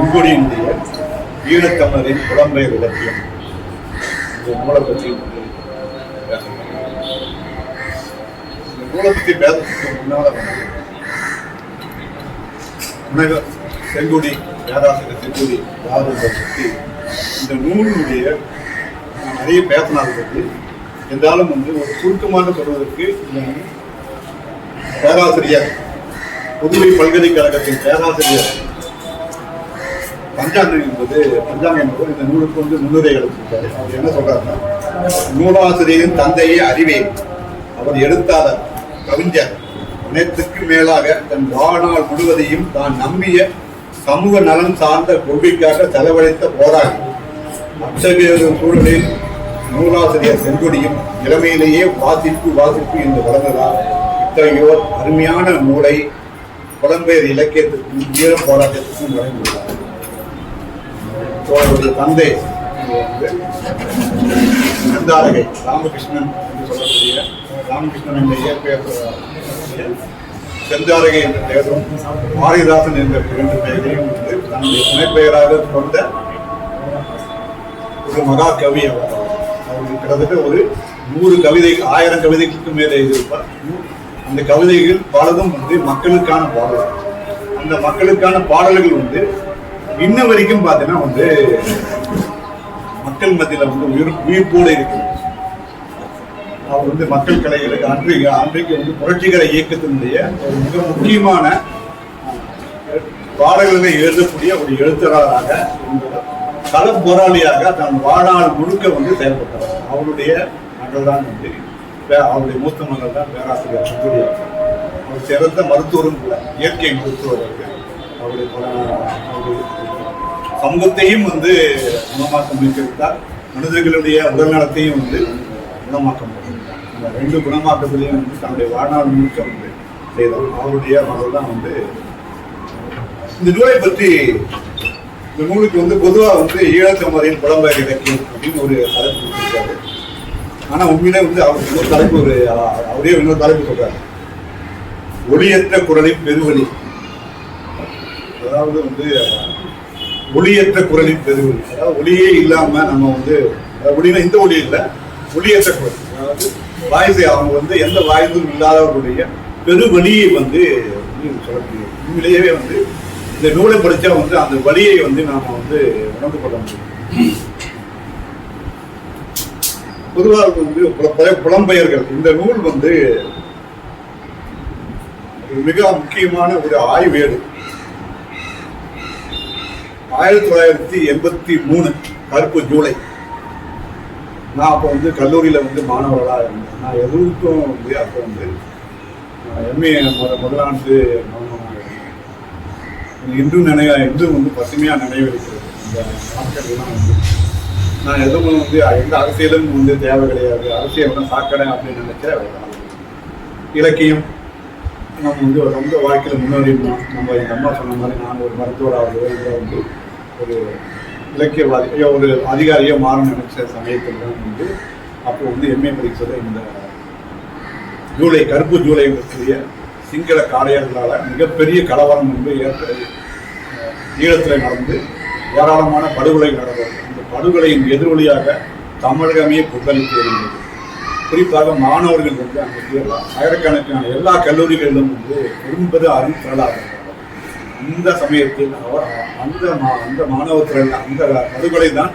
செங்கொடியினுடைய ஈழத்தமிழரின் புலம்பெயர் இலக்கியம். இந்த நூலை பற்றி இந்த நூலை பற்றி பேசுறதுக்கு முன்னால வந்து செங்குடி பேராசிரியர் செங்குடி யாதவரை பற்றி இந்த நூலினுடைய நிறைய பேசினாதை பற்றி இருந்தாலும் வந்து ஒரு சுருக்கமாக சொல்வதற்கு பேராசிரியர் புதுவை பல்கலைக்கழகத்தின் பேராசிரியர் பஞ்சாங்கம் என்பது பஞ்சாங்கம் என்பது இந்த நூலுக்கு வந்து முன்னுரை எழுதியிருக்காரு அவர் என்ன சொல்றாருன்னா நூலாசிரியரின் தந்தையே அறிவே. அவர் எழுத்தாளர் கவிஞர். அனைத்துக்கு மேலாக தன் வாழ்நாள் முழுவதையும் தான் நம்பிய சமூக நலன் சார்ந்த கொள்கைக்காக செலவழித்த போராடி அத்தகைய ஒரு சூழலில் நூலாசிரியர் செங்கொடியும் இளமையிலேயே வாசிப்பு வாசிப்பு என்று வளர்ந்ததால் இத்தகையோர் அருமையான நூலை புலம்பெயர் இலக்கியத்திற்கும் ஈழ போராட்டத்திற்கும் வழங்கியுள்ளார். அவருடைய தந்தை வந்து நந்தாரகை ராமகிருஷ்ணன் என்று சொல்லக்கூடிய ராமகிருஷ்ணன் என்ற இயற்பெயர் செந்தாரகை என்ற பெயரும் பாரதிதாசன் என்ற இரண்டு பெயரையும் வந்து தன்னுடைய துணைப்பெயராக கொண்ட ஒரு மகா கவி அவர். அவருக்கு கிட்டத்தட்ட ஒரு நூறு கவிதை ஆயிரம் கவிதைகளுக்கு மேலே எழுதியிருப்பார். அந்த கவிதைகள் பலதும் வந்து மக்களுக்கான பாடல்கள். அந்த மக்களுக்கான பாடல்கள் வந்து இன்ன வரைக்கும் பார்த்தீங்கன்னா வந்து மக்கள் மத்தியில வந்து உயிர் உயிர்ப்போடு இருக்கு அவர் வந்து மக்கள் கலைகளுக்கு அன்றைக்கு அன்றைக்கு வந்து புரட்சிகர இயக்கத்தினுடைய ஒரு மிக முக்கியமான பாடல்களை எழுதக்கூடிய ஒரு எழுத்தராக கள போராளியாக தன் வாழ்நாள் முழுக்க வந்து செயல்பட்டார். அவருடைய மகள் தான் வந்து பே- அவருடைய மூத்த மகள் தான் பேராசிரியர் சுந்தரி அவர் சிறந்த மருத்துவரும் கூட இயற்கை மருத்துவர் அவருடைய அவருடைய சமூகத்தையும் வந்து குணமாக்க முயற்சித்தார். மனிதர்களுடைய உடல்நலத்தையும் வந்து குணமாக்க முடியும் அந்த ரெண்டு குணமாக்கத்திலையும் வந்து தன்னுடைய வாழ்நாள் முழுக்க வந்து செய்தார். அவருடைய மகள் தான் வந்து இந்த நூலை பற்றி இந்த நூலுக்கு வந்து பொதுவாக வந்து ஈழத்தமிழின் புலம்பெயர் இலக்கியம் அப்படின்னு ஒரு தலைப்பு கொடுத்துருக்காரு. ஆனால் உண்மையிலே வந்து அவர் இன்னொரு தலைப்பு ஒரு அவரே இன்னொரு தலைப்பு சொல்றாரு. ஒளியற்ற குரலின் பெருவழி. அதாவது வந்து ஒளியற்ற குரலின் பெருவழி அதாவது ஒளியே இல்லாம நம்ம வந்து அதாவது ஒளினா இந்த ஒளி இல்லை ஒளியற்ற குரல். அதாவது வாய்ஸ் அவங்க வந்து எந்த வாய்ஸும் இல்லாதவர்களுடைய பெருவழியை வந்து வந்து சொல்லக்கூடிய உண்மையிலேயே வந்து இந்த நூலை படித்தா வந்து அந்த வழியை வந்து நாம வந்து உணர்ந்து கொள்ள முடியும். பொதுவாக வந்து புல- புலம்பெயர்கள். இந்த நூல் வந்து மிக முக்கியமான ஒரு ஆய்வேடு ஆயிரத்தி தொள்ளாயிரத்தி எண்பத்தி மூணு கருப்பு ஜூலை. நான் அப்போ வந்து கல்லூரியில் வந்து மாணவர்களாக இருந்தேன். நான் எதுவுக்கும் வந்து அப்போ வந்து எம்ஏ முத முதலாண்டு மாணவனாக இன்றும் நினைவு இன்றும் வந்து பசுமையாக நினைவிருக்கிறது. இந்த நாட்கள்லாம் வந்து நான் எதுவும் வந்து எந்த அரசியலும் வந்து தேவை கிடையாது. அரசியல் தான் சாக்கடை அப்படின்னு நினைச்ச இலக்கியம் நம்ம வந்து ஒரு ரொம்ப வாழ்க்கையில் முன்னேறிடணும். நம்ம எங்கள் அம்மா சொன்ன மாதிரி நான் ஒரு மருத்துவராகவோ இல்லை வந்து ஒரு இலக்கியவாதி ஒரு அதிகாரியோ மாறணும்னு நினைச்ச சமயத்தில் தான் வந்து அப்போ வந்து எம்ஏ படிச்சது இந்த ஜூலை கருப்பு ஜூலை கூடிய சிங்கள காளையர்களால் மிகப்பெரிய கலவரம் வந்து ஏற்ப ஈழத்தில் நடந்து ஏராளமான படுகொலை நடந்தது. அந்த படுகொலையின் எதிரொலியாக தமிழகமே புகழித்து இருந்தது. குறிப்பாக மாணவர்கள் வந்து அங்கே ஆயிரக்கணக்கான எல்லா கல்லூரிகளிலும் வந்து விரும்பது அருந்திரளாக அந்த சமயத்தில் அவர் அந்த மா- அந்த மாணவர்கள் அந்த படுகொலை தான்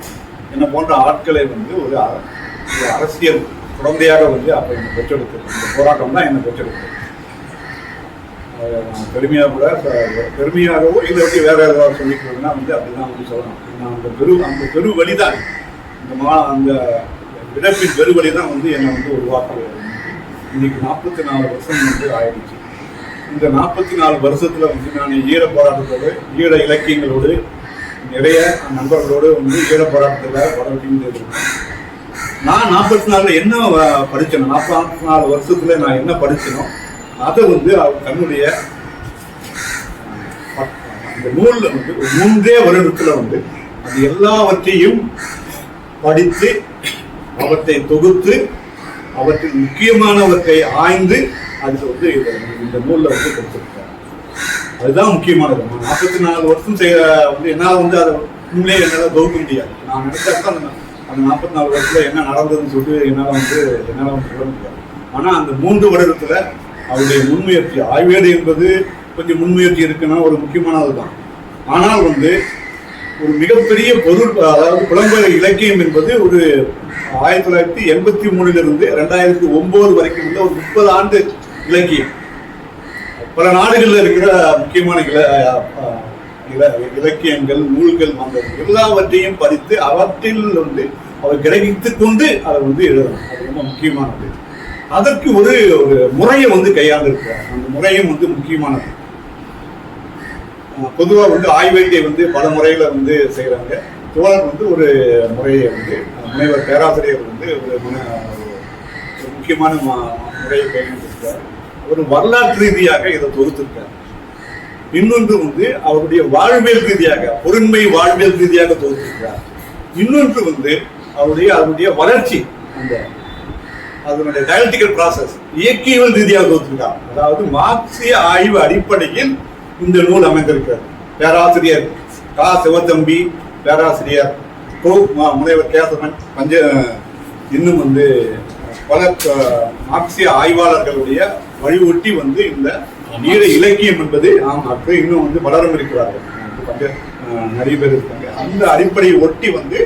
என்ன போன்ற ஆட்களை வந்து ஒரு அ- ஒரு அரசியல் குழந்தையாக வந்து அப்போ என்னை பெற்றெடுத்தது. இந்த போராட்டம் தான் என்னை பெற்றெடுத்தது. பெருமையாக கூட பெருமையாகவோ இதை பற்றி வேற ஏதாவது சொல்லிக்கிறதுனா வந்து அப்படிதான் வந்து சொல்லலாம் நான் அந்த பெரு அந்த பெரு வழிதான் இந்த மா அந்த இழப்பின் பெருவழி தான் வந்து என்னை வந்து உருவாக்க இன்னைக்கு நாற்பத்தி நாலு வருஷம் வந்து ஆயிடுச்சு. இந்த நாற்பத்தி நாலு வருஷத்துல வந்து நான் ஈழ போராட்டத்தோடு ஈழ இலக்கியங்களோடு நிறைய நண்பர்களோடு வந்து ஈழ போராட்டத்தில் வளர்ச்சின்னு நான் நாற்பத்தி நாலுல என்ன வ- நாற்பத்தி நாலு வருஷத்துல நான் என்ன படிச்சேனோ அதை வந்து அவர் தன்னுடைய அந்த நூல்ல வந்து ஒரு மூன்றே வருடத்துல வந்து அது எல்லாவற்றையும் படித்து அவற்றை தொகுத்து அவற்றில் முக்கியமானவற்றை ஆய்ந்து அதுக்கு வந்து இந்த நூலில் வந்து கொடுத்துருக்காங்க. அதுதான் முக்கியமானது நாற்பத்தி நாலு வருஷம் செய்ய வந்து என்னால் வந்து அதை உண்மையிலே என்னால் தொகுக்க முடியாது. நான் நினைச்சா அந்த அந்த நாற்பத்தி நாலு வருஷத்தில் என்ன நடந்ததுன்னு சொல்லிட்டு என்னால் வந்து என்னால் வந்து சொல்ல முடியாது. ஆனால் அந்த மூன்று வருடத்தில் அவருடைய முன்முயற்சி ஆய்வேடு என்பது கொஞ்சம் முன்முயற்சி இருக்குன்னா ஒரு முக்கியமானது தான். ஆனால் வந்து ஒரு மிகப்பெரிய பொருள் அதாவது புலம்பெயர் இலக்கியம் என்பது ஒரு ஆயிரத்தி தொள்ளாயிரத்தி எண்பத்தி மூணுலிருந்து ரெண்டாயிரத்தி ஒன்பது வரைக்கும் உள்ள ஒரு முப்பது ஆண்டு இலக்கியம் பல நாடுகளில் இருக்கிற முக்கியமான இல இல- இலக்கியங்கள் நூல்கள் வந்தது எல்லாவற்றையும் படித்து அவற்றில் வந்து அவர் கிரகித்துக் கொண்டு அதை வந்து எழுதணும். அது ரொம்ப முக்கியமானது. அதற்கு ஒரு ஒரு முறையை வந்து கையாண்டிருக்கிறார். அந்த முறையும் வந்து முக்கியமானது. பொதுவாக வந்து ஆய்வேட்டை வந்து பல முறையில் வந்து செய்கிறாங்க தோழர் வந்து ஒரு முறையை வந்து முனைவர் பேராசிரியர் வந்து ஒரு ஒரு முக்கியமான முறையை கையாண்டிருக்கிறார். ஒரு வரலாற்று ரீதியாக இதை தொகுத்திருக்கார். இன்னொன்று வந்து அவருடைய வாழ்வியல் ரீதியாக பொருண்மை வாழ்வியல் ரீதியாக தொகுத்திருக்கிறார் இன்னொன்று வந்து அவருடைய அவருடைய வளர்ச்சி அந்த அதனுடைய டயலட்டிக்கல் ப்ராசஸ் இயக்கியல் ரீதியாக தொகுத்திருக்கார். அதாவது மார்க்சிய ஆய்வு அடிப்படையில் இந்த நூல் அமைந்திருக்கிறது. பேராசிரியர் கா. சிவத்தம்பி பேராசிரியர் கோ. முனைவர் கேசவன் பஞ்ச இன்னும் வந்து பல அஹ், மார்க்சிய ஆய்வாளர்களுடைய வழிவொட்டி வந்து இந்த ஈர இலக்கியம் என்பது ஆம் அப்படி இன்னும் வந்து வளரும் இருக்கிறார்கள். நிறைய பேர் இருக்காங்க. அந்த அடிப்படையை ஒட்டி வந்து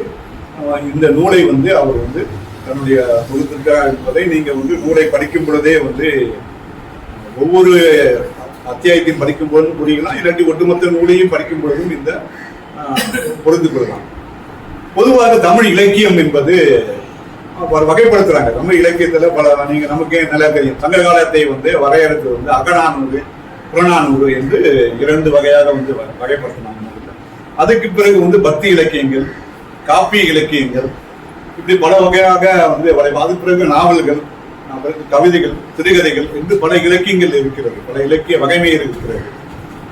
இந்த நூலை வந்து அவர் வந்து தன்னுடைய தொகுத்திருக்கிறார் என்பதை நீங்கள் வந்து நூலை படிக்கும் பொழுதே வந்து ஒவ்வொரு அத்தியாயத்தையும் படிக்கும் பொழுதும் புரியலாம் இல்லாட்டி ஒட்டுமொத்த நூலையும் படிக்கும் பொழுதும் இந்த பொருந்து புரிந்து கொள்ளலாம் பொதுவாக தமிழ் இலக்கியம் என்பது வகைப்படுத்துறாங்க. தமிழ் இலக்கியத்துல பல நீங்க நமக்கே நல்லா தெரியும். சங்க காலத்தை வந்து வரையறுத்து வந்து அகநானூறு புறநானூறு என்று இரண்டு வகையாக வந்து வ- வகைப்படுத்தினாங்க அதுக்கு பிறகு வந்து பக்தி இலக்கியங்கள் காப்பி இலக்கியங்கள் இப்படி பல வகையாக வந்து வரை அதுக்கு பிறகு நாவல்கள் பிறகு கவிதைகள் சிறுகதைகள் என்று பல இலக்கியங்கள் இருக்கிறது. பல இலக்கிய வகைமை இருக்கிறது.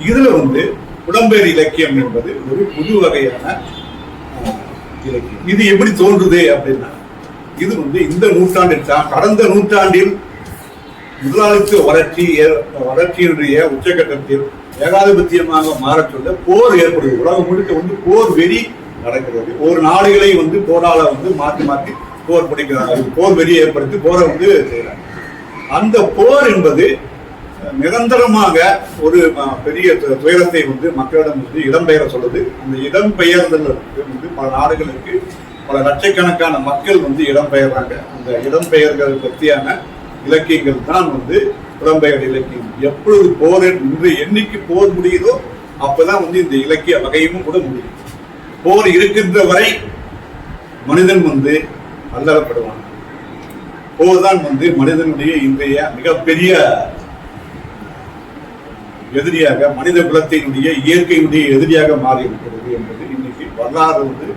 இதுல வந்து புலம்பெயர் இலக்கியம் என்பது ஒரு புது வகையான இலக்கியம். இது எப்படி தோன்றுது அப்படின்னா இது வந்து இந்த நூற்றாண்டில் தான் கடந்த நூற்றாண்டில் முதலாளித்துவ வளர்ச்சி ஏ- வளர்ச்சியினுடைய உச்சகட்டத்தில் ஏகாதிபத்தியமாக மாறச் சொல்ல போர் ஏற்படுது உலகம் முழுக்க வந்து போர் வெறி நடக்கிறது. ஒரு நாடுகளை வந்து போரால வந்து மாற்றி மாற்றி போர் பிடிக்கிறாங்க போர் வெறி ஏற்படுத்தி போரை வந்து செய்யறாங்க அந்த போர் என்பது நிரந்தரமாக ஒரு பெரிய துயரத்தை வந்து மக்களிடம் வந்து இடம்பெயர சொல்லுது. அந்த இடம்பெயர்தல் வந்து பல நாடுகளுக்கு பல லட்சக்கணக்கான மக்கள் வந்து இடம்பெயர்றாங்க. அந்த இடம்பெயர்கள் பற்றியான இலக்கியங்கள் தான் வந்து புலம்பெயர் இலக்கியம். எப்பொழுது போர் இன்று என்னைக்கு போர் முடியுதோ அப்பதான் வந்து இந்த இலக்கிய வகையும் கூட முடியும். போர் இருக்கின்ற வரை மனிதன் வந்து அல்லறப்படுவான். போர் தான் வந்து மனிதனுடைய இன்றைய மிகப்பெரிய எதிரியாக மனித குலத்தினுடைய இயற்கையினுடைய எதிரியாக மாறி இருக்கிறது என்பது இன்னைக்கு வரலாறு வந்து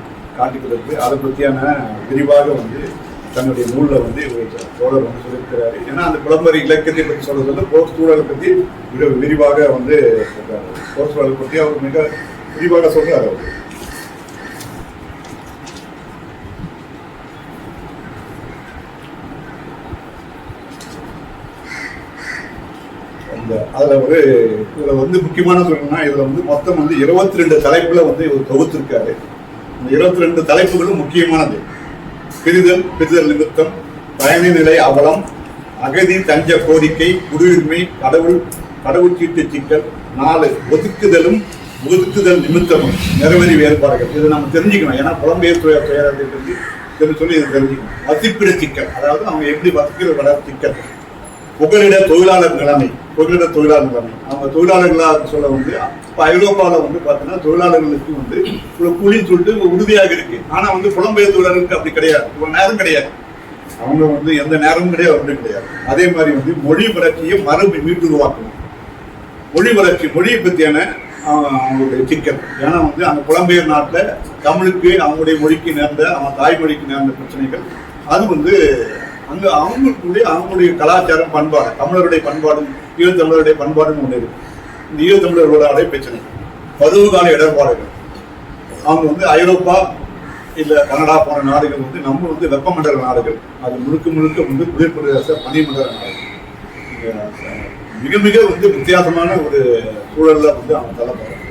காட்டுகிறது அதை பற்றியான விரிவாக வந்து தன்னுடைய நூல்ல வந்து தோழர் வந்து சொல்லியிருக்கிறாரு. ஏன்னா அந்த குளம்பரி இலக்கியத்தை பற்றி சொல்ல போர் சூழலை பற்றி மிக விரிவாக வந்து சொல்றாரு. போர் சூழலை பற்றி அவர் மிக விரிவாக சொல்றாரு அவர். அதில் அதுல ஒரு இதுல வந்து முக்கியமான சொல்லணும்னா இதுல வந்து மொத்தம் வந்து இருபத்தி ரெண்டு தலைப்புல வந்து இவர் தொகுத்திருக்காரு. இருபத்தி ரெண்டு தலைப்புகளும் முக்கியமானது பிரிதல் பிரிதல் நிமித்தம் பயண நிலை அவலம் அகதி தஞ்ச கோரிக்கை குடியுரிமை கடவுள் கடவுச்சீட்டு சிக்கல் நாலு ஒதுக்குதலும் ஒதுக்குதல் நிமித்தமும் நிறைவேறி வேறுபாடுகள் இதை நம்ம தெரிஞ்சுக்கணும் ஏன்னா புலம்பெயர் துறை துயரத்தை பற்றி சொல்லி இதை தெரிஞ்சுக்கணும் வசிப்பிட சிக்கல் அதாவது அவங்க எப்படி வசிக்கிற வர சிக்கல் புகலிட தொழிலாளர் நிலைமை புகலிட தொழிலாளர் நிலைமை. அவங்க தொழிலாளர்களாக சொல்ல வந்து இப்போ ஐரோப்பாவில் வந்து பார்த்தீங்கன்னா தொழிலாளர்களுக்கு வந்து ஒரு கூலின்னு சொல்லிட்டு உறுதியாக இருக்கு. ஆனால் வந்து புலம்பெயர் தொழிலாளருக்கு அப்படி கிடையாது. ஒரு நேரம் கிடையாது. அவங்க வந்து எந்த நேரமும் கிடையாது ஒன்றும் கிடையாது. அதே மாதிரி வந்து மொழி வளர்ச்சியை மரபு மீட்டு உருவாக்கணும். மொழி வளர்ச்சி மொழியை பற்றியான அவங்களுடைய சிக்கல். ஏன்னா வந்து அந்த புலம்பெயர் நாட்டில் தமிழுக்கு அவங்களுடைய மொழிக்கு நேர்ந்த அவன் தாய்மொழிக்கு நேர்ந்த பிரச்சனைகள். அது வந்து அங்க அவங்களுக்குள்ளே அவங்களுடைய கலாச்சாரம் பண்பாடு தமிழருடைய பண்பாடும் ஈழத்தமிழருடைய பண்பாடும் ஒன்று இருக்கு. இந்த ஈழத்தமிழர்களோட பிரச்சனை. பருவகால இடர்பாடுகள். அவங்க வந்து ஐரோப்பா இல்ல கனடா போன நாடுகள் வந்து நம்ம வந்து வெப்பமண்டல நாடுகள். அது முழுக்க முழுக்க வந்து குளிர்பிரதேச பனிமண்டல நாடுகள். மிக மிக வந்து வித்தியாசமான ஒரு சூழல்ல வந்து அவங்க தள்ளப்படுறாங்க.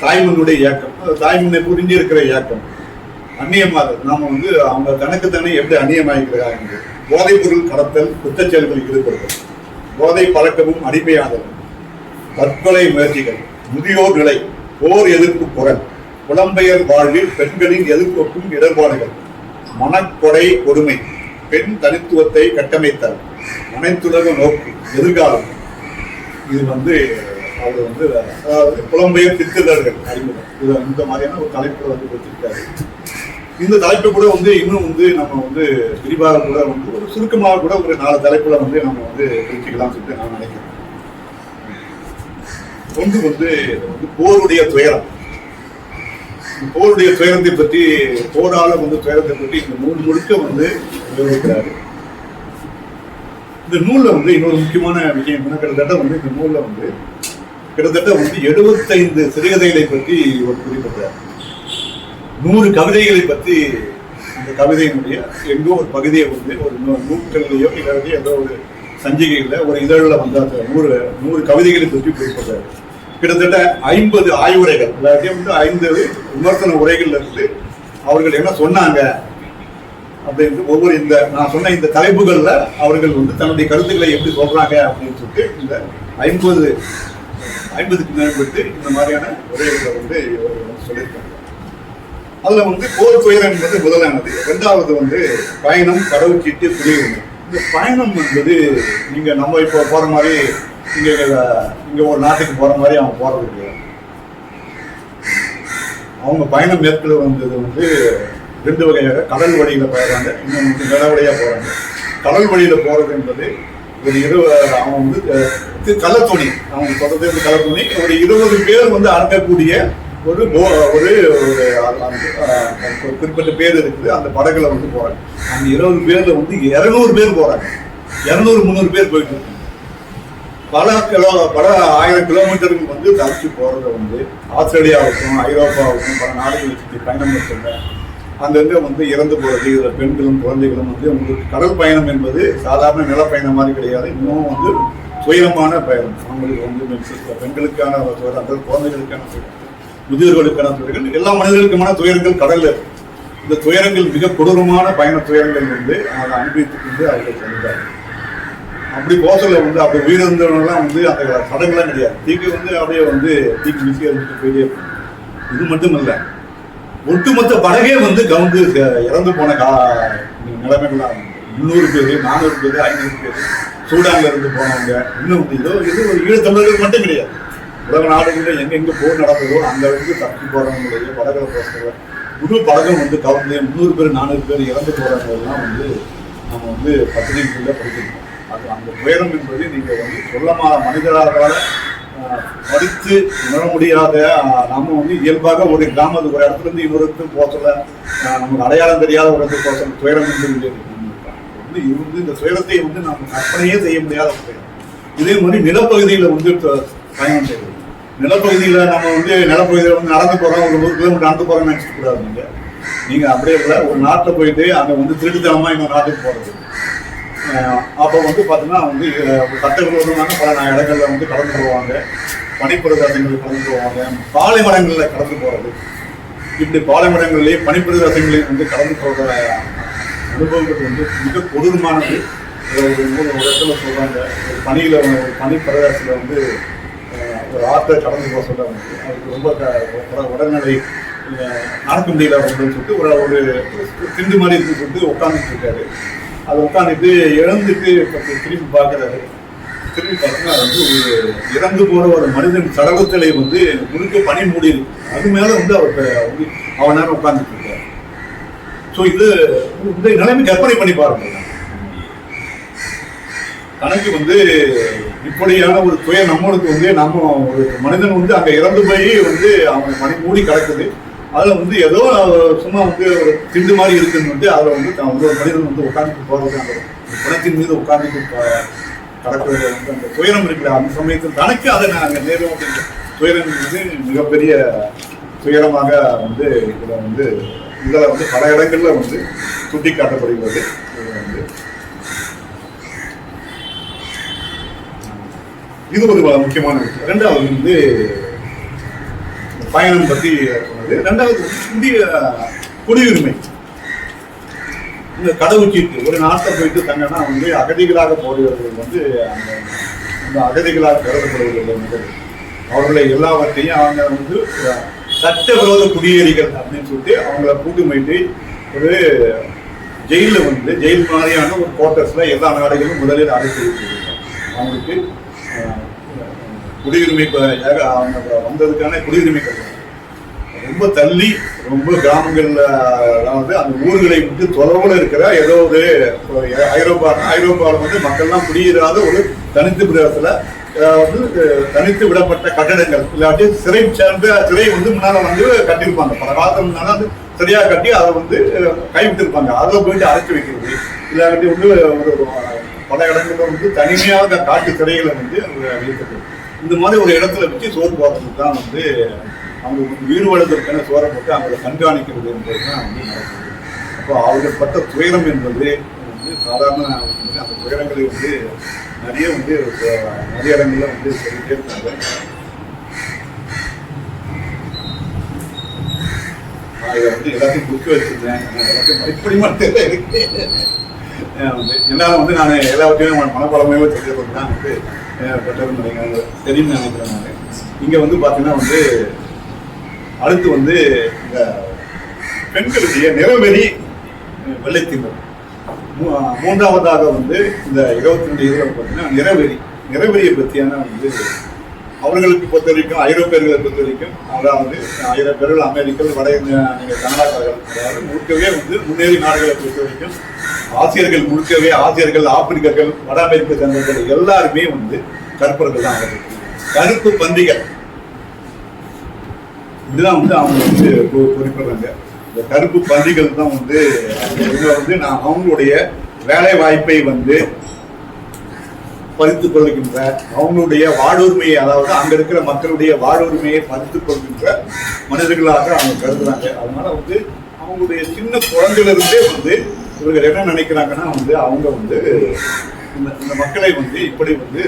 தாய்மனுடைய இயக்கம். அது தாய்மனை புரிஞ்சு இருக்கிற இயக்கம். அந்நியமாக. நாம வந்து அவங்க தனக்கு தானே எப்படி அந்நியமாகிறாங்க போதைப் பொருள் கடத்தல் குற்றச் செயல்களில் ஈடுபடுதல். போதை பழக்கமும் அடிமையாதல். தற்கொலை முயற்சிகள். முதியோர் நிலை. போர் எதிர்ப்பு குரல். புலம்பெயர் வாழ்வில் பெண்களின் எதிர்ப்புக்கும் இடர்பாடுகள். மனக்கொடை கொடுமை. பெண் தனித்துவத்தை கட்டமைத்தல். அனைத்துலக நோக்கு. எதிர்காலம். இது வந்து அவர் வந்து அதாவது புலம்பெயர் திட்டுதல்கள் அறிமுகம். இது இந்த மாதிரியான ஒரு தலைப்புல வந்து கொடுத்திருக்காரு. இந்த தலைப்பை கூட வந்து இன்னும் வந்து நம்ம வந்து விரிவாக கூட வந்து ஒரு சுருக்கமாக கூட ஒரு நாலு தலைப்புல வந்து நம்ம வந்து பிரிச்சுக்கலாம் சொல்லிட்டு நான் நினைக்கிறேன். ஒன்று வந்து வந்து போருடைய துயரம். இந்த போருடைய துயரத்தை பற்றி போரால வந்து துயரத்தை பற்றி இந்த நூல் முழுக்க வந்து விவரிக்கிறாரு. இந்த நூல்ல வந்து இன்னொரு முக்கியமான விஷயம் என்ன கிட்டத்தட்ட வந்து இந்த நூல்ல வந்து கிட்டத்தட்ட வந்து எழுபத்தைந்து சிறுகதைகளை பற்றி ஒரு குறிப்பிட்டார் நூறு கவிதைகளை பற்றி அந்த கவிதையினுடைய எங்கோ ஒரு பகுதியை வந்து ஒரு நூ- நூல்கள்லையோ இல்லாட்டி ஏதோ ஒரு சஞ்சிகையில் ஒரு இதழில் வந்து அந்த நூறு நூறு கவிதைகளை பற்றி குறிப்பிட்டார் கிட்டத்தட்ட ஐம்பது ஆய்வுரைகள் எல்லாத்தையும் வந்து ஐந்து விமர்சன உரைகள்ல இருந்து அவர்கள் என்ன சொன்னாங்க அப்படின்னு ஒவ்வொரு இந்த நான் சொன்ன இந்த தலைப்புகளில் அவர்கள் வந்து தன்னுடைய கருத்துக்களை எப்படி சொல்றாங்க அப்படின்னு சொல்லிட்டு இந்த ஐம்பது ஐம்பதுக்கு மேற்பட்டு இந்த மாதிரியான உரைகளை வந்து சொல்லியிருக்காங்க. அதுல வந்து போர் துயர் என்பது முதலானது. இரண்டாவது வந்து பயணம் கடவுச்சீட்டு துணிவு இந்த பயணம் என்பது நீங்க நம்ம இப்போ போற மாதிரி இங்க இங்க ஒரு நாட்டுக்கு போற மாதிரி அவன் போறது கிடையாது அவங்க பயணம் மேற்கொள்ள வந்தது வந்து ரெண்டு வகையாக. கடல் வழியில போயிடுறாங்க இன்னும் வந்து நில வழியா போறாங்க. கடல் வழியில போறது என்பது ஒரு இரு அவன் வந்து கள்ளத்துணி. அவங்க தொடர்ந்து வந்து கள்ளத்துணி. ஒரு இருபது பேர் வந்து அடங்கக்கூடிய ஒரு ஒரு ஒரு குறிப்பிட்ட பேர் இருக்குது. அந்த படகுல வந்து போறாங்க. அந்த இருபது பேர்ல வந்து இருநூறு பேர் போறாங்க. இருநூறு முந்நூறு பேர் போயிட்டு பல கிலோ பல ஆயிரம் கிலோமீட்டருக்கு வந்து தரிச்சு போறத வந்து ஆஸ்திரேலியாவுக்கும் ஐரோப்பாவுக்கும் பல நாடுகளுக்கு சுற்றி பயணம் மேற்கொண்ட அங்கங்க வந்து இறந்து போறது இதுல பெண்களும் குழந்தைகளும் வந்து உங்களுக்கு கடல் பயணம் என்பது சாதாரண நிலப்பயணம் மாதிரி கிடையாது. இன்னும் வந்து துயரமான பயணம். அவங்களுக்கு வந்து பெண்களுக்கான துயரம் அந்த குழந்தைகளுக்கான முதியோர்களுக்கான துயரங்கள் எல்லா மனிதர்களுக்குமான துயரங்கள் கடல்ல இருக்கு. இந்த துயரங்கள் மிக கொடூரமான பயண துயரங்கள் வந்து அதை அனுபவித்துக் கொண்டு அவர்கள் சொல்லிட்டாங்க அப்படி போசல வந்து அப்படி உயிரிழந்தவங்கலாம் வந்து அந்த சடங்குலாம் கிடையாது. தீக்கு வந்து அப்படியே வந்து தீக்கு மிசி போயிட்டே இது மட்டும் இல்லை ஒட்டுமொத்த படகே வந்து கவுந்து இறந்து போன கா நிலைமைகள்லாம் முந்நூறு பேர் நானூறு பேர் ஐநூறு பேர் சூடான்ல இருந்து போனவங்க இன்னும் ஏதோ இதோ இது ஒரு ஈழத்தமிழர்கள் மட்டும் கிடையாது. உலக நாடுகளில் எங்கெங்கே போர் நடக்குதோ அந்த இடத்துக்கு தப்பி போறவங்களுடைய படகுல போகிற முழு படகம் வந்து கவர்ந்து முந்நூறு பேர் நானூறு பேர் இறந்து போறவங்கெல்லாம் வந்து நம்ம வந்து பத்திரிகைக்குள்ள படிக்கணும் அது அந்த துயரம் என்பது நீங்கள் வந்து சொல்லமா மனிதராக படித்து உணர முடியாத ஆஹ், நாம வந்து இயல்பாக ஒரு கிராமத்து ஒரு இடத்துல இருந்து இன்னொரு இடத்துக்கு போக சொல்ல நமக்கு அடையாளம் தெரியாத ஒரு இடத்துக்கு போக சொல்ல துயரம் என்று வந்து இருந்து இந்த துயரத்தை வந்து நம்ம கற்பனையே செய்ய முடியாத ஒரு இதே மாதிரி நிலப்பகுதியில் வந்து த- பயணம் செய்வது. நிலப்பகுதியில் நம்ம வந்து நிலப்பகுதியில் வந்து நடந்து போகிறோம் ஒரு நூறு கிலோமீட்டர் நடந்து போகிறோம்னு நினச்சிட்டு கூடாது நீங்கள் அப்படியே இல்லை ஒரு நாட்டில் போயிட்டு அங்கே வந்து திருட்டுத்தனமாக இன்னொரு நாட்டுக்கு போகிறது அப்போ வந்து பார்த்தீங்கன்னா வந்து அஹ், சட்டவிரோதமான பல நா- இடங்களில் வந்து கடந்து போவாங்க. பனிப்பிரதேசங்களில் கடந்து போவாங்க. பாலைவனங்களில் கடந்து போகிறது இப்படி பாலைவனங்களிலேயே பனிப்பிரதேசங்களில் வந்து கடந்து போகிற அனுபவங்கள் வந்து மிக கொடூரமானது. ஒரு இடத்துல சொல்கிறாங்க ஒரு பனியில ஒரு பனி பிரதேசத்தில் வந்து ஒரு ஆற்றை கடந்து போக சொல்கிறாங்க அதுக்கு ரொம்ப உடல்நிலை நடக்க முடியல அப்படின்னு சொல்லிட்டு ஒரு ஒரு திண்டு மாதிரி இருக்கு சொல்லிட்டு உட்காந்துட்டு இருக்காரு. அது உட்காந்துட்டு இழந்துட்டு திரும்பி பார்க்குறாரு. திரும்பி பார்த்தீங்கன்னா வந்து ஒரு இறந்து போகிற ஒரு மனிதன் சடகத்திலே வந்து முழுக்க பனி மூடி இருக்கு அது மேலே வந்து அவர் வந்து அவன் நேரம் உட்காந்துட்டு இருக்காரு. ஸோ இது இந்த நிலைமை கற்பனை பண்ணி பாருங்க. கணக்கு வந்து இப்படியான ஒரு துயர் நம்மளுக்கு வந்து நம்ம ஒரு மனிதன் வந்து அங்க இறந்து போய் வந்து அவன் மணி மூடி கிடக்குது. அதுல வந்து ஏதோ சும்மா வந்து ஒரு திண்டு மாதிரி இருக்குன்னு வந்து அதுல வந்து தான் வந்து ஒரு மனிதன் வந்து உட்காந்துட்டு போறது அந்த குணத்தின் மீது உட்காந்து ப- கடக்கிறது வந்து அந்த துயரம் இருக்கிற அந்த சமயத்தில் தனக்கு அதை நாங்கள் நேரம் வந்து துயரம் வந்து மிகப்பெரிய துயரமாக வந்து இதில் வந்து இதில் வந்து பல இடங்களில் வந்து சுட்டி காட்டப்படுகிறது இது வந்து ஒரு முக்கியமான விஷயம். ரெண்டாவது வந்து பயணம் பத்தி சொன்னது. ரெண்டாவது வந்து இந்திய குடியுரிமை. இந்த கடவுச்சீட்டு ஒரு நாட்டை போயிட்டு தங்கன்னா வந்து அகதிகளாக போடுகிறவர்கள் வந்து அந்த அந்த அகதிகளாக கருதப்படுவர்கள் முதல் அவர்களை எல்லாவற்றையும் அவங்க வந்து சட்டவிரோத குடியேறிகள் அப்படின்னு சொல்லிட்டு அவங்கள கூட்டுமைட்டு ஒரு ஜெயிலில் வந்து ஜெயில் மாதிரியான ஒரு குவார்ட்டர்ஸ்ல எல்லா நாடுகளும் முதலில் அடைத்து அவங்களுக்கு குடியுரிமை அவங்க வந்ததுக்கான குடியுரிமை ரொம்ப தள்ளி ரொம்ப கிராமங்கள்ல அதாவது அந்த ஊர்களை விட்டு தொலைவுல இருக்கிற ஏதோ ஒரு ஐரோப்பா ஐரோப்பாவில் வந்து மக்கள்லாம் குடியிடாத ஒரு தனித்து பிரதேசத்துல வந்து தனித்து விடப்பட்ட கட்டடங்கள். இல்லாட்டி சிறை சேர்ந்த சிறை வந்து முன்னால வந்து கட்டியிருப்பாங்க. பல காலத்துக்கு முன்னால வந்து சரியா கட்டி அதை வந்து அஹ், கைவிட்டிருப்பாங்க. அதை போயிட்டு அரைச்சி வைக்கிறது. இல்லாட்டி வந்து ஒரு பல இடங்களில் வந்து தனிமையாக காட்டு சிறைகளை வந்து அவங்க வைக்கிறது இந்த மாதிரி ஒரு இடத்துல வச்சு சோறு போடுறதுக்கு தான் வந்து அவங்க உயிர் வளர்த்துக்கான சோறை போட்டு அவங்களை கண்காணிக்கிறது என்பது தான் வந்து நடக்குது. அப்போ அவர்கள் பட்ட துயரம் என்பது வந்து சாதாரண அந்த துயரங்களை வந்து நிறைய வந்து நிறைய இடங்களில் வந்து சொல்லிட்டே இருக்காங்க. நான் இதை வந்து எல்லாத்தையும் புக்கு வச்சிருந்தேன். எல்லாத்தையும் இப்படி மட்டும் இருக்கு வந்து வந்து நான் எல்லாவற்றையும் மனப்பழமே சொல்லி தான் வந்து அஹ், பெற்றோர்கள் நினைக்கிறாங்க தெரியும்னு நினைக்கிறேன் நான். இங்கே வந்து பார்த்தீங்கன்னா வந்து அடுத்து வந்து இந்த பெண்களுடைய நிறவெறி அஹ், மூ- மூன்றாவதாக வந்து இந்த இருபத்தி ரெண்டு இதில் பார்த்தீங்கன்னா நிறவெறி. நிறவெறியை பற்றியான வந்து அவர்களுக்கு பொறுத்த வரைக்கும் ஐரோப்பியர்களை பொறுத்த வரைக்கும் அதாவது ஐரோப்பியர்கள் அமெரிக்கர்கள் வட இந்திய நீங்கள் கனடாக்காரர்கள் அதாவது முழுக்கவே வந்து முன்னேறி நாடுகளை பொறுத்த வரைக்கும் ஆசியர்கள் முழுக்கவே ஆசியர்கள் ஆப்பிரிக்கர்கள் வட அமெரிக்க சந்தர்கள் எல்லாருமே வந்து கற்பர்கள் தான் கருப்பு பந்திகள் இதுதான் வந்து அவங்க வந்து குறிப்பிடுறாங்க இந்த கருப்பு பந்திகள் தான் வந்து இவங்க வந்து நான் அவங்களுடைய வேலை வாய்ப்பை வந்து பறித்துக் கொள்கின்ற அவங்களுடைய வாழ்வுரிமையை அதாவது அங்க இருக்கிற மக்களுடைய வாழ்வுரிமையை பறித்துக் கொள்கின்ற மனிதர்களாக அவங்க கருதுறாங்க. அதனால வந்து அவங்களுடைய சின்ன குழந்தையிலிருந்தே வந்து இவர்கள் என்ன நினைக்கிறாங்கன்னா வந்து அவங்க வந்து இந்த இந்த மக்களை வந்து இப்படி வந்து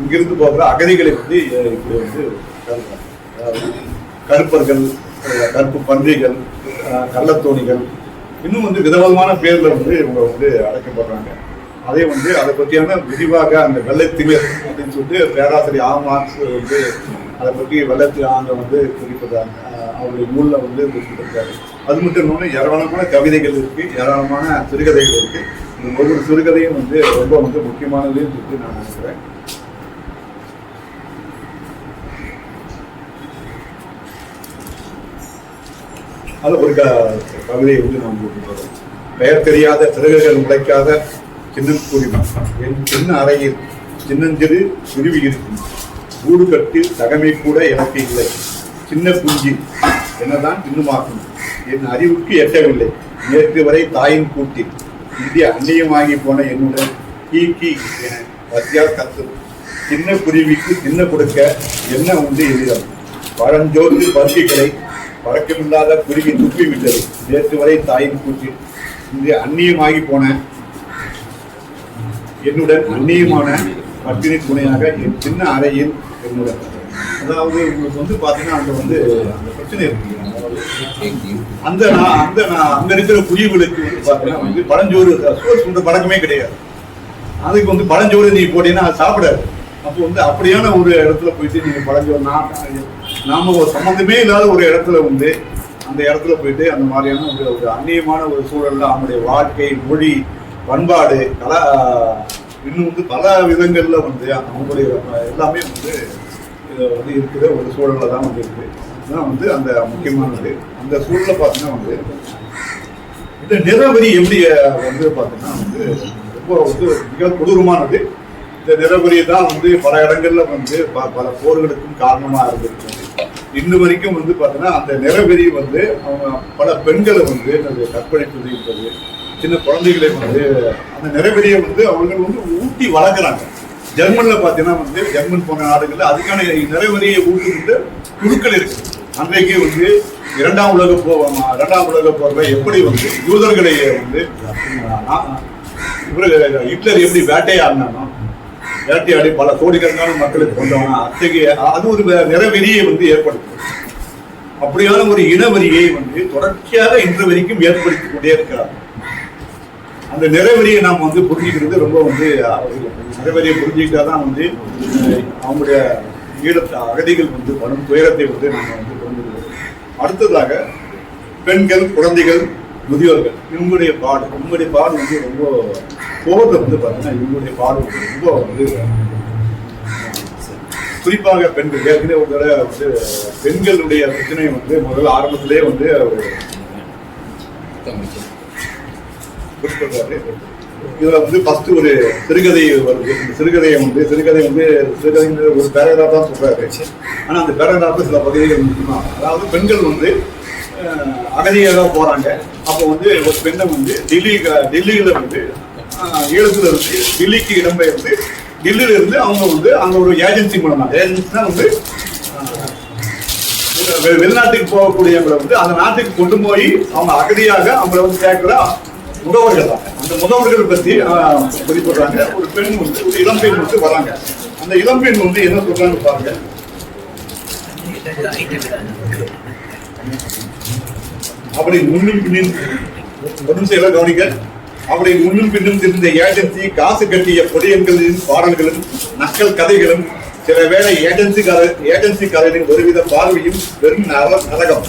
இங்கிருந்து போகிற அகதிகளை வந்து இப்படி வந்து கருதுறாங்க. அதாவது கருப்பர்கள் கருப்பு பன்றிகள் கள்ளத்தோணிகள் இன்னும் வந்து விதவிதமான பேர்ல வந்து இவங்க வந்து அழைக்கப்படுறாங்க. அதே வந்து அதை பற்றியான விரிவாக அந்த வெள்ளத்திமிர் அப்படின்னு சொல்லிட்டு பேராசிரியர் ஆமார்க்ஸ் வந்து அதை பற்றி வெள்ளத்தில் ஆங்க வந்து குறிப்பிட்டாங்க. அவருடைய நூலில் வந்து குறிப்பிட்டிருக்காரு அது மட்டும் இல்லாமல் ஏராளமான கவிதைகள் இருக்குது ஏராளமான சிறுகதைகள் இருக்குது இந்த ஒவ்வொரு சிறுகதையும் வந்து ரொம்ப வந்து முக்கியமானதுன்னு சொல்லிட்டு நான் நினைக்கிறேன். அது ஒரு க- கவிதையை வந்து நான் பெயர் தெரியாத சிறுகர்கள் உழைக்காத சின்னக்கூடி குடிமன் என் சின்ன அறையில் சின்னஞ்சிறு குருவி இருக்கும் கூடு கட்டு தகமை கூட எனக்கு இல்லை. சின்ன குஞ்சு என்னதான் இன்னுமாக்கும் என் அறிவுக்கு எட்டவில்லை. நேற்று வரை தாயின் கூட்டில் இந்திய அந்நியமாகி போன என்னுடன் கீ கீ என வத்தியார் கத்தும். சின்ன குருவிக்கு சின்ன கொடுக்க என்ன உண்டு எதிரம்? பழஞ்சோர்ந்து பருக்கிகளை பறக்கமில்லாத குருவி துப்பிவிட்டது. நேற்று வரை தாயின் கூட்டில் இந்திய அந்நியமாகி போன என்னுடன் அந்நியமான பட்டினி துணையாக என் சின்ன அறையில் என்னுடன். அதாவது உங்களுக்கு வந்து பார்த்தீங்கன்னா அங்கே வந்து அந்த பிரச்சனை இருக்கு. அந்த நான் அந்த நான் அங்கே இருக்கிற குழிவுகளுக்கு பார்த்தீங்கன்னா வந்து பழஞ்சோறு சோறு சுண்ட பழக்கமே கிடையாது. அதுக்கு வந்து பழஞ்சோறு நீ போட்டீங்கன்னா அது சாப்பிடாது. அப்போ வந்து அப்படியான ஒரு இடத்துல போயிட்டு நீங்கள் பழஞ்சோறு நான் நாம ஒரு சம்மந்தமே இல்லாத ஒரு இடத்துல வந்து அந்த இடத்துல போயிட்டு அந்த மாதிரியான ஒரு ஒரு அந்நியமான ஒரு சூழலில் அவனுடைய வாழ்க்கை மொழி பண்பாடு கலா இன்னும் வந்து பல விதங்கள்ல வந்து அவங்களுடைய எல்லாமே வந்து இது வந்து இருக்கிற ஒரு சூழல்ல தான் வந்து இருக்கு. இதுதான் வந்து அந்த முக்கியமானது. அந்த சூழலில் பார்த்தீங்கன்னா வந்து இந்த நிறவரி எப்படி வந்து பார்த்தீங்கன்னா வந்து ரொம்ப வந்து மிக கொடூரமானது. இந்த நிறவரி தான் வந்து பல இடங்கள்ல வந்து ப- பல போர்களுக்கும் காரணமாக இருந்திருக்கு. இன்ன வரைக்கும் வந்து பார்த்தீங்கன்னா அந்த நிறவெறி வந்து அவங்க பல பெண்களை வந்து கற்பழிப்பது என்பது சின்ன குழந்தைகளை வந்து அந்த நிறவெறியை வந்து அவர்கள் வந்து ஊட்டி வளர்க்குறாங்க. ஜெர்மனில் பார்த்தீங்கன்னா வந்து ஜெர்மன் போன்ற நாடுகளில் அதுக்கான நிறைவரியை வந்து குழுக்கள் இருக்கு. அன்றைக்கு வந்து இரண்டாம் உலக போ இரண்டாம் உலக போர்ல எப்படி வந்து யூதர்களை வந்து ஆஹ், இவரு ஹிட்லர் எப்படி வேட்டையாடினானோ வேட்டையாடி பல கோடிக்கணக்கான மக்களுக்கு கொண்டவனா அத்தகைய அது ஒரு நிறவெறியை வந்து ஏற்படுத்தும். அப்படியான ஒரு இனவெறியை வந்து தொடர்ச்சியாக இன்று வரைக்கும் ஏற்படுத்திக் கொண்டே இருக்கிறார். அந்த நிறவெறியை நாம் வந்து புரிஞ்சுக்கிறது ரொம்ப வந்து அவசியம். நிறவெறியை புரிஞ்சுக்கிட்டா தான் வந்து அவங்களுடைய ஈழத்து அகதிகள் வந்து வரும் துயரத்தை வந்து நம்ம வந்து புரிஞ்சுக்கிறோம் அடுத்ததாக பெண்கள் குழந்தைகள் முதியோர்கள் இவங்களுடைய பாடு இவங்களுடைய பாடு வந்து ரொம்ப கோபத்தை வந்து பார்த்தீங்கன்னா இவங்களுடைய பாடு வந்து ரொம்ப வந்து குறிப்பாக பெண்கள் ஏற்கனவே ஒரு தடவை வந்து பெண்களுடைய பிரச்சனை வந்து முதல்ல ஆரம்பத்திலே வந்து குறிப்பிடுறாரு இதுல வந்து ஃபர்ஸ்ட் ஒரு சிறுகதை வருது. இந்த சிறுகதையை வந்து சிறுகதை வந்து சிறுகதைங்கிற ஒரு பேராகிராஃப் தான் சொல்றாரு. ஆனா அந்த பேராகிராஃப் சில பகுதிகள் முக்கியமா அதாவது பெண்கள் வந்து அகதியாக போறாங்க. அப்போ வந்து ஒரு பெண்ணை வந்து டெல்லி டெல்லியில வந்து ஈழத்துல இருந்து டெல்லிக்கு இடம்பெயர்ந்து டெல்லியில இருந்து அவங்க வந்து அங்க ஒரு ஏஜென்சி மூலமா ஏஜென்சினா வந்து வெ- வெளிநாட்டுக்கு போகக்கூடியவங்களை வந்து அந்த நாட்டுக்கு கொண்டு போய் அவங்க அகதியாக அவங்கள வந்து சேர்க்கிற முகவர்கள் தான். அந்த முகவர்கள் பத்தி ஆஹ், குறிப்பிடுறாங்க ஒரு பெண் வந்து ஒரு இளம்பெண் வந்து வராங்க. அந்த இளம்பெண் வந்து என்ன சொல்றாங்க பாருங்க. அப்படி முன்னும் பின்னும் ஒரு நிமிஷம் எல்லாம் கவனிக்க முன்னும் பின்னும் இருந்த ஏஜென்சி காசு கட்டிய பொடியன்களின் பாடல்களும் நக்கல் கதைகளும் சில வேளை ஏஜென்சி ஏஜென்சிக்காரரின் ஒருவித பார்வையும் வெறும் நரகம்.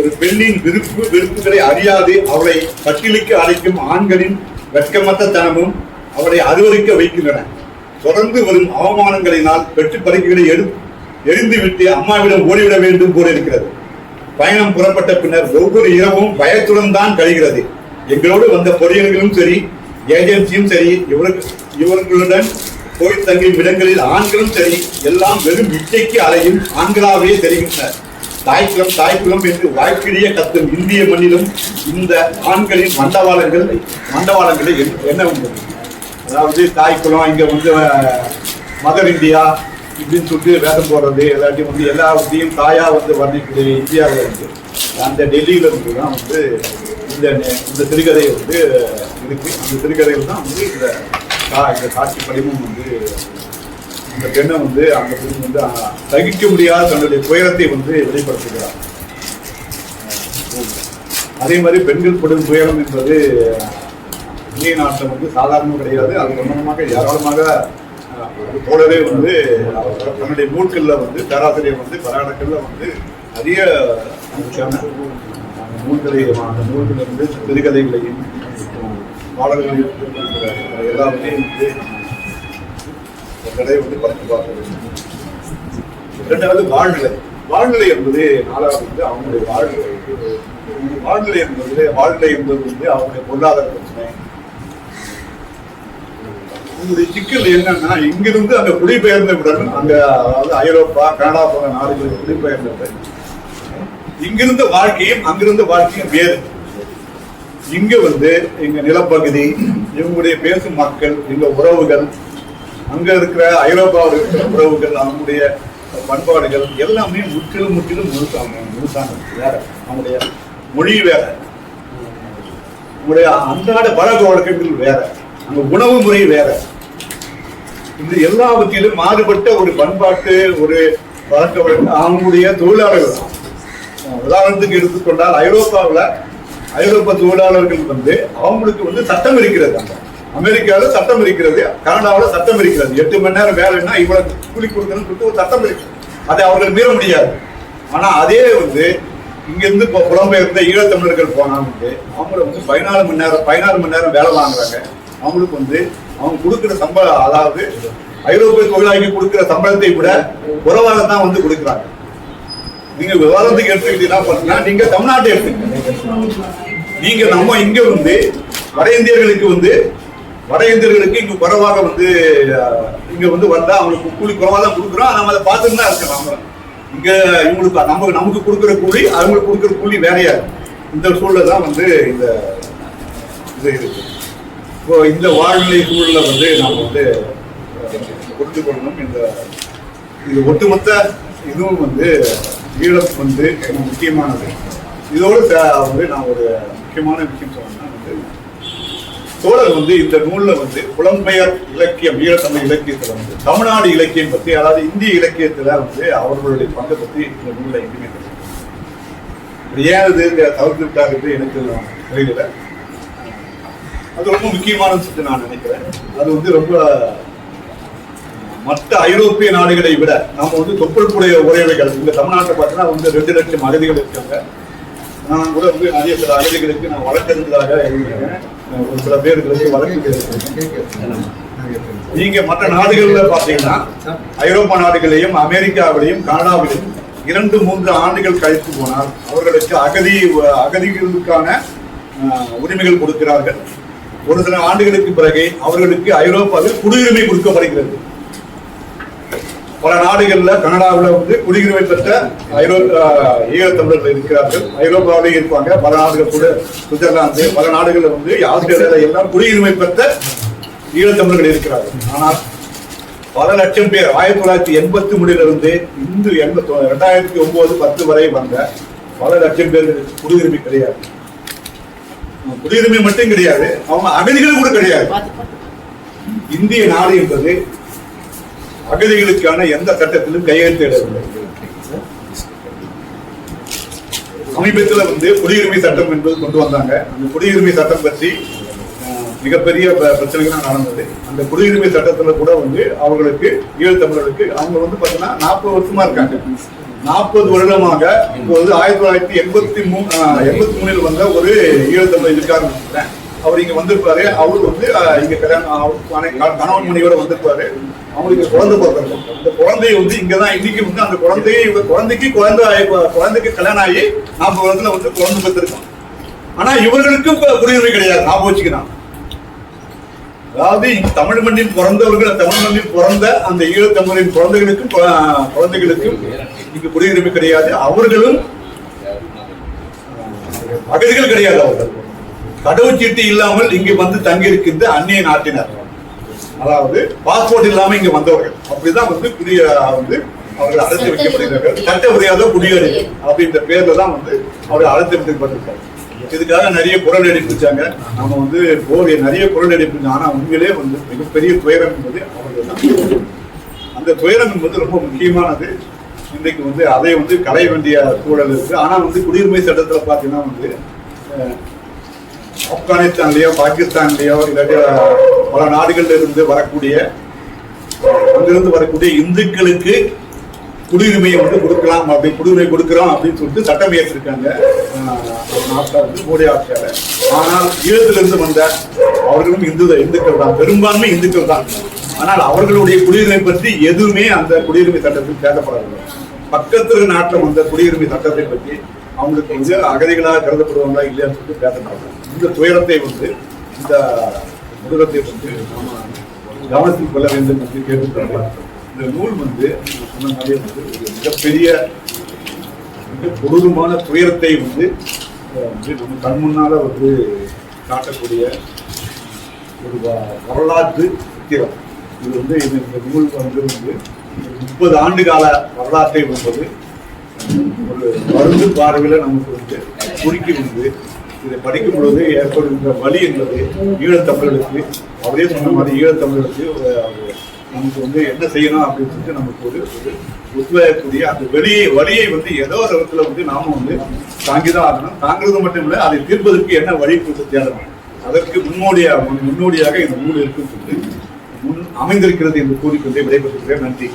ஒரு பெண்ணின் விருப்பு விருப்புகளை அறியாது அவளை பட்டியலுக்கு அழைக்கும் ஆண்களின் வெட்கமற்ற தனமும் அவளை அருவருக்க வைக்கின்றன. தொடர்ந்து வரும் அவமானங்களினால் வெற்றி பறிப்புகளை எடு எரிந்துவிட்டு அம்மாவிடம் ஓடிவிட வேண்டும் போல இருக்கிறது. பயணம் புறப்பட்ட பின்னர் ஒவ்வொரு இரவும் பயத்துடன் தான் கழிகிறது. எங்களோடு வந்த பொறியியல்களும் சரி ஏஜென்சியும் சரி இவருக்கு இவர்களுடன் போய் தங்கும் இடங்களில் ஆண்களும் சரி எல்லாம் வெறும் இச்சைக்கு அலையும் ஆண்களாகவே தெரிகின்றனர். தாய்க்குளம் தாய்க்குளம் என்று வாய்க்கிறிய கத்தும் இந்திய மண்ணிலும் இந்த ஆண்களின் மண்டவாளங்கள் மண்டவாளங்களை என்ன உண்டு? அதாவது தாய்க்குளம் இங்கே வந்து மதர் இந்தியா இப்படின்னு சொல்லிட்டு வேதம் போடுறது எல்லாத்தையும் வந்து எல்லா எல்லாத்தையும் தாயாக வந்து வர்ணிக்கக்கூடிய இந்தியாவில் இருந்து அந்த டெல்லியில இருந்து தான் வந்து இந்த நெ- இந்த சிறுகதை வந்து இருக்கு. அந்த சிறுகதையில் தான் வந்து இந்த கா- இந்த காட்சி படிமம் வந்து அந்த பெண்ணை வந்து அந்த பெண் வந்து தகிக்க சகிக்க முடியாத தன்னுடைய துயரத்தை வந்து வெளிப்படுத்துகிறார் அதே மாதிரி பெண்கள் படும் துயரம் என்பது இந்திய நாட்டில் வந்து சாதாரணம் கிடையாது அது சம்பந்தமாக ஏராளமாக போலவே வந்து அவர் தன்னுடைய நூல்களில் வந்து பேராசிரியர் வந்து பராடக்கல்ல வந்து நிறைய நூல்களை அந்த நூல்களை வந்து சிறுகதைகளையும் பாடல்களையும் கொடுத்திருக்கிறார். எல்லாத்தையும் வந்து ஒரு வந்து வளர்த்து பார்க்க வேண்டும். இரண்டாவது வாழ்நிலை. வாழ்நிலை என்பது நாலாவது வந்து அவங்களுடைய வாழ்நிலை. வாழ்நிலை என்பது வாழ்நிலை என்பது வந்து அவங்களுடைய பொருளாதார பிரச்சனை. உங்களுடைய சிக்கல் என்னன்னா இங்கிருந்து அந்த குடிபெயர்ந்தவுடன் அங்க அதாவது ஐரோப்பா கனடா போன்ற நாடுகளில் குடிபெயர்ந்தவுடன் இங்கிருந்த வாழ்க்கையும் அங்கிருந்த வாழ்க்கையும் வேறு. இங்க வந்து எங்க நிலப்பகுதி இவங்களுடைய பேசும் மக்கள் எங்க உறவுகள் அங்க இருக்கிற ஐரோப்பாவில் இருக்கிற உறவுகள் அவங்களுடைய பண்பாடுகள் எல்லாமே முற்றிலும் முற்றிலும் முழுசாங்க முழுசாங்க வேற. அவங்களுடைய மொழி வேற. உங்களுடைய அன்றாட பழக்க வழக்கங்கள் வேற. அங்க உணவு முறை வேற. இந்த எல்லாவற்றிலும் மாறுபட்ட ஒரு பண்பாட்டு ஒரு பழக்க வழக்கம் அவங்களுடைய தொழிலாளர்கள். தான். உதாரணத்துக்கு எடுத்துக்கொண்டால் ஐரோப்பாவில் ஐரோப்பா தொழிலாளர்கள் வந்து அவங்களுக்கு வந்து சட்டம் இருக்கிறது அங்கே. அமெரிக்காவில் சட்டம் இருக்கிறது கனடாவில் சட்டம் இருக்கிறது. எட்டு மணி நேரம் வேலைன்னா இவ்வளவு கூலி கொடுக்கணும்னு சொல்லிட்டு ஒரு சட்டம் இருக்கு. அதை அவர்கள் மீற முடியாது. ஆனா அதே வந்து இங்கிருந்து இப்போ புலம்பெயர்ந்த ஈழத்தமிழர்கள் போனா வந்து அவங்கள வந்து பதினாலு மணி நேரம் பதினாறு மணி நேரம் வேலை வாங்குறாங்க. அவங்களுக்கு வந்து அவங்க கொடுக்குற சம்பளம் அதாவது ஐரோப்பிய தொழிலாளிக்கு கொடுக்குற சம்பளத்தை விட குறைவாக தான் வந்து கொடுக்குறாங்க. நீங்க விவாதத்துக்கு எடுத்துக்கிட்டீங்கன்னா பார்த்தீங்கன்னா நீங்க தமிழ்நாட்டை எடுத்துக்கங்க. நீங்க நம்ம இங்க வந்து வட இந்தியர்களுக்கு வந்து வட இந்தியர்களுக்கு இங்க குறைவாக வந்து இங்க வந்து வந்தா அவங்களுக்கு கூலி குறைவாக தான் கொடுக்குறோம். நம்ம அதை பார்த்துட்டு தான் இருக்கிறோம் நம்ம இங்க இவங்களுக்கு நம்ம நமக்கு கொடுக்குற கூலி அவங்களுக்கு கொடுக்குற கூலி வேறையா இந்த சூழல்ல தான் வந்து இந்த இது இருக்கு. இப்போ இந்த வாழ்நிலை சூழல்ல வந்து நாம் வந்து அஹ், புரிந்து கொள்ளணும். இந்த இது ஒட்டுமொத்த இதுவும் வந்து ஈழம் வந்து முக்கியமானது. இதோடு வந்து நான் ஒரு முக்கியமான விஷயம் சொன்னேன் வந்து சோழர் வந்து இந்த நூல்ல வந்து புலம்பெயர் இலக்கியம் ஈழத்தமிழ் இலக்கியத்துல வந்து தமிழ்நாடு இலக்கியம் பத்தி அதாவது இந்திய இலக்கியத்துல வந்து அவர்களுடைய பங்கை பத்தி இந்த நூல்ல எதுவுமே ஏன் இது தவிர்த்து விட்டாரு எனக்கு தெரியல. அது ரொம்ப முக்கியமான சொல்லிட்டு நான் நினைக்கிறேன். அது வந்து ரொம்ப மற்ற ஐரோப்பிய நாடுகளை விட நம்ம வந்து தொப்புள்குடைய உறவுகள் இந்த தமிழ்நாட்டை பார்த்தீங்கன்னா வந்து ரெண்டு லட்சம் அகதிகள் இருக்காங்க. நான் கூட வந்து நிறைய சில அகதிகளுக்கு நான் வழக்கறிஞராக எழுதியிருக்கேன் ஒரு சில பேர்களுக்கு வழக்கு எழுதியிருக்கேன் நீங்க மற்ற நாடுகள்ல பாத்தீங்கன்னா ஐரோப்பா நாடுகளையும் அமெரிக்காவிலையும் கனடாவிலையும் இரண்டு மூன்று ஆண்டுகள் கழித்து போனால் அவர்களுக்கு அகதி அகதிகளுக்கான உரிமைகள் கொடுக்கிறார்கள். ஒரு சில ஆண்டுகளுக்கு பிறகு அவர்களுக்கு ஐரோப்பாவில் குடியுரிமை கொடுக்கப்படுகிறது. பல நாடுகள்ல கனடாவில் வந்து குடியுரிமை பெற்ற ஐரோ ஈழத்தமிழர்கள் இருக்கிறார்கள். ஐரோப்பாவிலேயே இருப்பாங்க. பல நாடுகள் கூட சுவிட்சர்லாந்து பல நாடுகள்ல வந்து ஆஸ்திரேலியால எல்லாம் குடியுரிமை பெற்ற ஈழத்தமிழர்கள் இருக்கிறார்கள். ஆனால் பல லட்சம் பேர் ஆயிரத்தி தொள்ளாயிரத்தி எண்பத்தி மூணிலிருந்து இந்து எண்பத்தி ரெண்டாயிரத்தி ஒன்பது பத்து வரை வந்த பல லட்சம் பேர் குடியுரிமை கிடையாது. குடியுரிமை மட்டும் கிடையாது. அவங்க அகதிகள் கூட கிடையாது. இந்திய நாடு என்பது அகதிகளுக்கான எந்த சட்டத்திலும் கையெழுத்திடவில்லை சமீபத்தில் வந்து குடியுரிமை சட்டம் என்பது கொண்டு வந்தாங்க. அந்த குடியுரிமை சட்டம் பற்றி மிகப்பெரிய ப- பிரச்சனைகள் நடந்தது. அந்த குடியுரிமை சட்டத்துல கூட வந்து அவர்களுக்கு ஈழத்தமிழர்களுக்கு அவங்க வந்து பாத்தீங்கன்னா நாற்பது வருஷமா இருக்காங்க. நாற்பது வருடமாக இப்போது வந்து ஆயிரத்தி தொள்ளாயிரத்தி எண்பத்தி மூணு எண்பத்தி மூணில் வந்த ஒரு ஈழத்தமிழர் இருக்காருன்னு வச்சுக்கிறேன். அவர் இங்க வந்திருப்பாரு. அவரு வந்து இங்க கல்யாணம் கண- கணவன் மணியோட வந்திருப்பாரு. அவங்களுக்கு குழந்தை பிறந்தாங்க அந்த குழந்தை வந்து இங்கதான் இன்னைக்கு வந்து அந்த குழந்தையை இவங்க குழந்தைக்கு குழந்தை ஆகி- குழந்தைக்கு கல்யாணம் ஆகி நாற்பது வருஷத்துல வந்து குழந்தை பெற்றிருக்கான் ஆனா இவர்களுக்கும் குடியுரிமை கிடையாது நான் வச்சுக்கிறான் அதாவது தமிழ் மண்ணில் பிறந்தவர்கள் தமிழ் மண்ணில் பிறந்த அந்த ஈழத்தமிழின் குழந்தைகளுக்கும் குழந்தைகளுக்கும் இங்கு குடியுரிமை கிடையாது. அவர்களும் அகதிகள் கிடையாது அவர்கள். கடவுச்சீட்டு இல்லாமல் இங்கு வந்து தங்கியிருக்கின்ற அந்நிய நாட்டினர். அதாவது பாஸ்போர்ட் இல்லாம இங்க வந்தவர்கள். அப்படிதான் வந்து குடிய வந்து அவர்கள் அழைத்து வைக்கப்படுகிறார்கள். சட்ட உரையாத குடியேறி அப்படின்ற பேர்ல தான் வந்து அவர்கள் அழைத்து வைக்கப்பட்டிருக்காங்க. இதுக்காக நிறைய குரல் எடுப்பிச்சாங்க நம்ம வந்து போர் நிறைய குரல் எடுப்பிங்க ஆனா உண்மையிலே வந்து மிகப்பெரிய துயரம் என்பது அவர்கள் தான் அந்த துயரம் என்பது ரொம்ப முக்கியமானது. இன்றைக்கு வந்து அதை வந்து களைய வேண்டிய சூழல் இருக்கு. ஆனா வந்து குடியுரிமை சட்டத்துல பாத்தீங்கன்னா வந்து ஆப்கானிஸ்தான்லயோ பாகிஸ்தான்லயோ இல்லாட்டி பல நாடுகள்ல இருந்து வரக்கூடிய அங்கிருந்து வரக்கூடிய இந்துக்களுக்கு குடியுரிமையை வந்து கொடுக்கலாம் அப்படி குடியுரிமை கொடுக்கிறோம் அப்படின்னு சொல்லிட்டு சட்டம் இயற்றிருக்காங்க. நாட்டில் வந்து மோடி ஆட்சியாளர். ஆனால் ஈழத்திலிருந்து வந்த அவர்களும் இந்து இந்துக்கள் தான். பெரும்பான்மை இந்துக்கள் தான். ஆனால் அவர்களுடைய குடியுரிமை பற்றி எதுவுமே அந்த குடியுரிமை சட்டத்தில் பேசப்படவில்லை. பக்கத்து நாட்டில் வந்த குடியுரிமை சட்டத்தை பற்றி அவங்களுக்கு வந்து அகதிகளாக கருதப்படுவாங்களா இல்லையான்னு சொல்லிட்டு பேசப்படுறாங்க இந்த துயரத்தை வந்து இந்த முருகத்தை வந்து நாம கவனத்தில் கொள்ள வேண்டும் என்று கேட்டுக்கொள்கிறேன் இந்த நூல் வந்து நான் சொன்ன வந்து ஒரு மிகப்பெரிய மிக கொடூரமான துயரத்தை வந்து நம்ம கண் முன்னால வந்து காட்டக்கூடிய ஒரு வரலாற்று சித்திரம். இது வந்து இது இந்த நூல் வந்து வந்து முப்பது ஆண்டு கால வரலாற்றை என்பது ஒரு மருந்து பார்வையில் நமக்கு வந்து குறுக்கி வந்து இதை படிக்கும் பொழுது ஏற்படுகின்ற வழி என்பது ஈழத்தமிழர்களுக்கு அவரே சொன்ன மாதிரி ஈழத்தமிழர்களுக்கு நமக்கு வந்து என்ன செய்யணும் அப்படின்னு சொல்லிட்டு நமக்கு ஒரு ஒரு உத்வேகக்கூடிய அந்த வெளியே வழியை வந்து ஏதோ ஒரு இடத்துல வந்து நாம வந்து தாங்கிதான் ஆகணும். தாங்கிறது மட்டும் இல்லை அதை தீர்ப்பதற்கு என்ன வழி கொடுத்து தேடணும் அதற்கு முன்னோடியாக முன்னோடியாக இந்த நூல் இருக்குன்னு சொல்லி முன் அமைந்திருக்கிறது என்று கூறிக்கொண்டே விடைபெறுகிறேன். நன்றி.